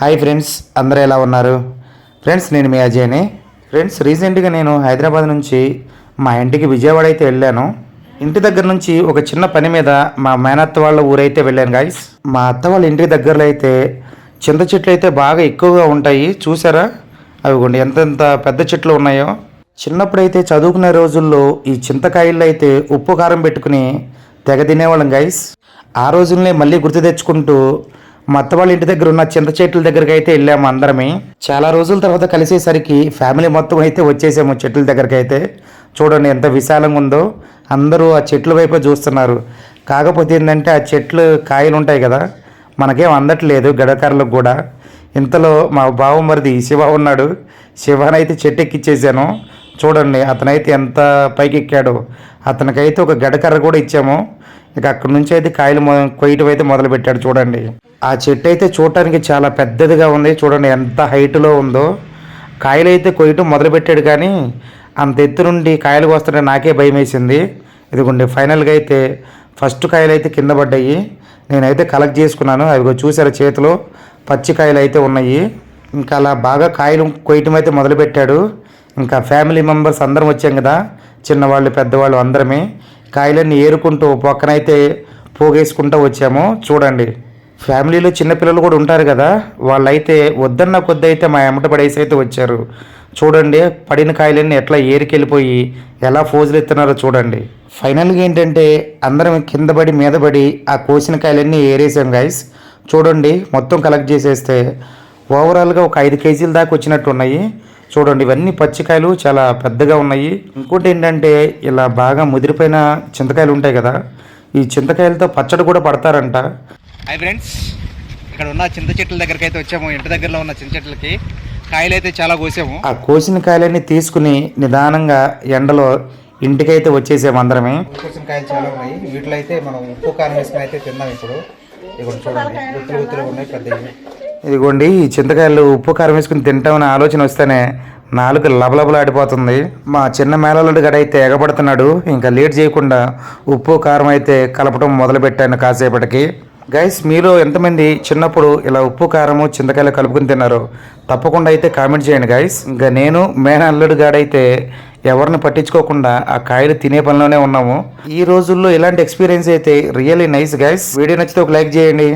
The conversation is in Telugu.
హాయ్ ఫ్రెండ్స్ అందరూ ఎలా ఉన్నారు? ఫ్రెండ్స్ నేను మీ అజయ్ని. ఫ్రెండ్స్ రీసెంట్గా నేను హైదరాబాద్ నుంచి మా ఇంటికి విజయవాడ అయితే వెళ్ళాను. ఇంటి దగ్గర నుంచి ఒక చిన్న పని మీద మా మేనత్త వాళ్ళ ఊరైతే వెళ్ళాను గాయస్ మా అత్త వాళ్ళ ఇంటి దగ్గరలో అయితే చింత చెట్లు అయితే బాగా ఎక్కువగా ఉంటాయి. చూసారా? అవిగోండి ఎంతెంత పెద్ద చెట్లు ఉన్నాయో. చిన్నప్పుడైతే చదువుకునే రోజుల్లో ఈ చింతకాయల్లో అయితే ఉప్పు కారం పెట్టుకుని తెగ తినేవాళ్ళం గైస్ ఆ రోజుల్నే మళ్ళీ గుర్తు తెచ్చుకుంటూ మత్తవాళ్ళ వాళ్ళ ఇంటి దగ్గర ఉన్న చింత చెట్ల దగ్గరికి అయితే వెళ్ళాము అందరమే. చాలా రోజుల తర్వాత కలిసేసరికి ఫ్యామిలీ మొత్తం అయితే వచ్చేసాము చెట్ల దగ్గరికి అయితే. చూడండి ఎంత విశాలంగా ఉందో. అందరూ ఆ చెట్ల వైపు చూస్తున్నారు. కాకపోతే ఏంటంటే ఆ చెట్లు కాయలు ఉంటాయి కదా. మనకేం అందట్లేదు గడకారులకు కూడా. ఇంతలో మా బావమరిది శివ ఉన్నాడు. శివనైతే చెట్టు ఎక్కిచ్చేసాను. చూడండి అతనైతే ఎంత పైకి ఎక్కాడో అతనికైతే ఒక గడకర్ర కూడా ఇచ్చాము. ఇక అక్కడి నుంచి అయితే కాయలు మొ- కొయ్యటం అయితే మొదలుపెట్టాడు చూడండి. ఆ చెట్టు అయితే చూడటానికి చాలా పెద్దదిగా ఉంది. చూడండి ఎంత హైట్లో ఉందో. కాయలు అయితే కొయ్యటం మొదలు పెట్టాడు కానీ అంత ఎత్తు నుండి కాయలు వస్తుంటే నాకే భయం వేసింది ఇదిగోండి ఫైనల్గా అయితే ఫస్ట్ కాయలు అయితే కింద పడ్డాయి. నేనైతే కలెక్ట్ చేసుకున్నాను. అవి చూసారు చేతిలో? పచ్చి కాయలు అయితే ఉన్నాయి. ఇంకా అలా బాగా కాయలు కొయ్యటం అయితే మొదలుపెట్టాడు. ఇంకా ఫ్యామిలీ మెంబర్స్ అందరం వచ్చాం కదా. చిన్నవాళ్ళు పెద్దవాళ్ళు అందరమే. కాయలన్నీ ఏరుకుంటూ పక్కనైతే పోగేసుకుంటూ వచ్చాము. చూడండి ఫ్యామిలీలో చిన్నపిల్లలు కూడా ఉంటారు కదా. వాళ్ళైతే వద్దన్న కొద్ది అయితే మా ఎమట పడేసి అయితే వచ్చారు. చూడండి పడిన కాయలన్నీ ఎట్లా ఏరికెళ్ళిపోయి ఎలా ఫోజులు ఎత్తున్నారో చూడండి ఫైనల్గా ఏంటంటే అందరం కింద పడి మీద పడి ఆ కోసిన కాయలన్నీ ఏరేసాం గైస్ చూడండి మొత్తం కలెక్ట్ చేసేస్తే ఓవరాల్గా ఒక ఐదు కేజీల దాకా వచ్చినట్టు ఉన్నాయి చూడండి ఇవన్నీ పచ్చికాయలు చాలా పెద్దగా ఉన్నాయి. ఇంకోటి ఏంటంటే ఇలా బాగా ముదిరిపోయిన చింతకాయలు ఉంటాయి కదా ఈ చింతకాయలతో పచ్చడి కూడా పడతారంట. హాయ్ ఫ్రెండ్స్ ఇక్కడ ఉన్న చింత చెట్ల దగ్గరికి అయితే వచ్చాము. ఇంటి దగ్గరలో ఉన్న చింత చెట్లకి కాయలు అయితే చాలా కోసాము. ఆ కోసిన కాయలన్నీ తీసుకుని నిదానంగా ఎండలో ఇంటికైతే వచ్చేసాము అందరమే. కోసిన కాయలు చాలా ఉన్నాయి. వీటిలో అయితే మనం ఉప్పు కారం వేసుకుని అయితే తిందాం ఇప్పుడు. ఇక్కడ చూడండి గుత్తులు గుత్తులు ఉన్నాయి పెద్దవి. ఇదిగోండి ఈ చింతకాయలు ఉప్పు కారం వేసుకుని తింటామని ఆలోచన వస్తేనే నాలుగు లబలబలాడిపోతుంది మా చిన్న మేళలుడు గడైతే అయితే ఎగబడుతున్నాడు ఇంకా లేట్ చేయకుండా ఉప్పు కారం అయితే కలపడం మొదలుపెట్టాను కాసేపటికి. గైస్ మీలో ఎంతమంది చిన్నప్పుడు ఇలా ఉప్పు కారము చింతకాయలు కలుపుకుని తిన్నారో తప్పకుండా అయితే కామెంట్ చేయండి గైస్ ఇంకా నేను మేనల్లుడు గాడైతే ఎవరిని పట్టించుకోకుండా ఆ కాయలు తినే పనిలోనే ఉన్నాము. ఈ రోజుల్లో ఇలాంటి ఎక్స్పీరియన్స్ అయితే రియల్లీ నైస్ గైస్ వీడియో నచ్చితే ఒక లైక్ చేయండి.